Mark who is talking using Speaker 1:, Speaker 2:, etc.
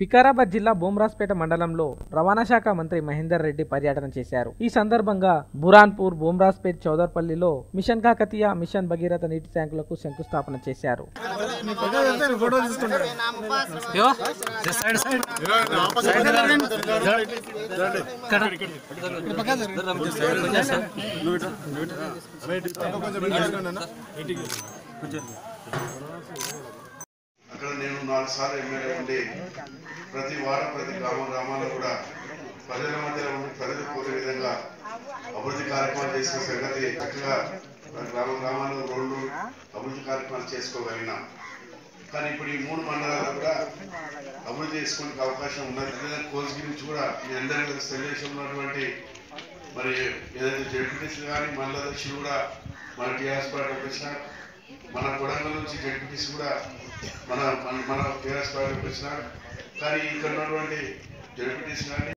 Speaker 1: వికారాబాద్ జిల్లా బోమ్రాస్పేట మండలంలో రవాణా శాఖ మంత్రి మహేందర్ రెడ్డి పర్యటన చేశారు. ఈ సందర్భంగా బురాన్పూర్ బోమ్రాస్పేట్ చౌదర్పల్లిలో మిషన్ కాకతీయ మిషన్ భగీరథ నీటి ట్యాంకులకు శంకుస్థాపన చేశారు.
Speaker 2: నాలుగు సార్లు ఎమ్మెల్యే ఉండి ప్రతి వారం ప్రతి గ్రామ గ్రామాల్లో కూడా ప్రజల మధ్యలో ఉండి ప్రజలు కోరే విధంగా అభివృద్ధి కార్యక్రమాలు చేసిన సంగతి చక్కగా గ్రామ గ్రామాల్లో రోడ్లు అభివృద్ధి కార్యక్రమాలు చేసుకోగలిగినాం. కానీ ఇప్పుడు ఈ మూడు మండలాలు కూడా అభివృద్ధి చేసుకోవడానికి అవకాశం ఉన్నది. అదేవిధంగా కోర్స్ గురించి కూడా మీ అందరికీ తెలుసు తెలుగుదేశంలో ఉన్నటువంటి మరి ఏదైతే జడ్పీటీసీ కానీ మండల అధ్యక్షులు కూడా మన టీఆర్ఎస్ పార్టీ వచ్చినారు. మన కొడంగల్ నుంచి జడ్పీటీసీ కూడా మన మన- మన టీఆర్ఎస్ పార్టీకి వచ్చినారు కానీ ఇక్కడ ఉన్నటువంటి జడ్పీటీసీ కానీ